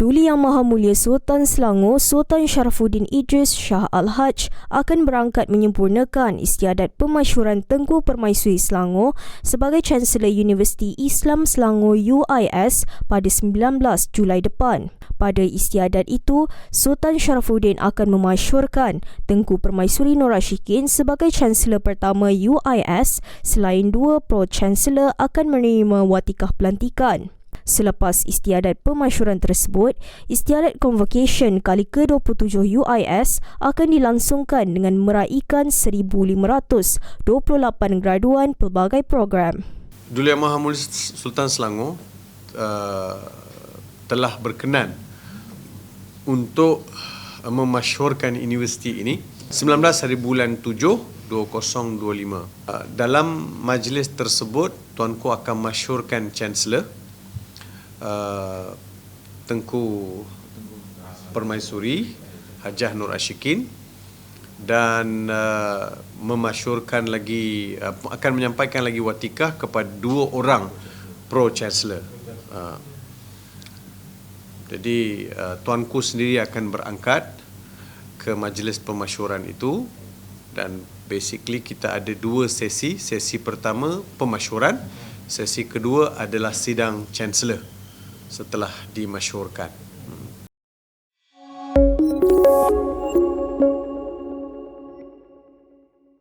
Duli Yang Maha Mulia Sultan Selangor Sultan Sharafuddin Idris Shah Al-Haj akan berangkat menyempurnakan istiadat pemasyuran Tengku Permaisuri Selangor sebagai Chancellor Universiti Islam Selangor UIS pada 19 Julai depan. Pada istiadat itu, Sultan Sharafuddin akan memasyurkan Tengku Permaisuri Nur Ashikin sebagai Chancellor pertama UIS selain dua Pro-Chancellor akan menerima watikah pelantikan. Selepas istiadat pemasyuran tersebut, istiadat convocation kali ke-27 UIS akan dilangsungkan dengan meraihkan 1,528 graduan pelbagai program. Duli Yang Maha Mulia Sultan Selangor uh, telah berkenan untuk uh, memasyurkan universiti ini 19 hari bulan 7 2025. Uh, dalam majlis tersebut, Tuanku akan masyurkan Chancellor Uh, Tengku Permaisuri Hajah Nur Ashikin dan uh, memasyurkan lagi uh, akan menyampaikan lagi watikah kepada dua orang pro chancellor. Uh, jadi uh, tuanku sendiri akan berangkat ke majlis pemasyuran itu dan basically kita ada dua sesi. Sesi pertama pemasyuran, sesi kedua adalah sidang chancellor setelah dimasyurkan.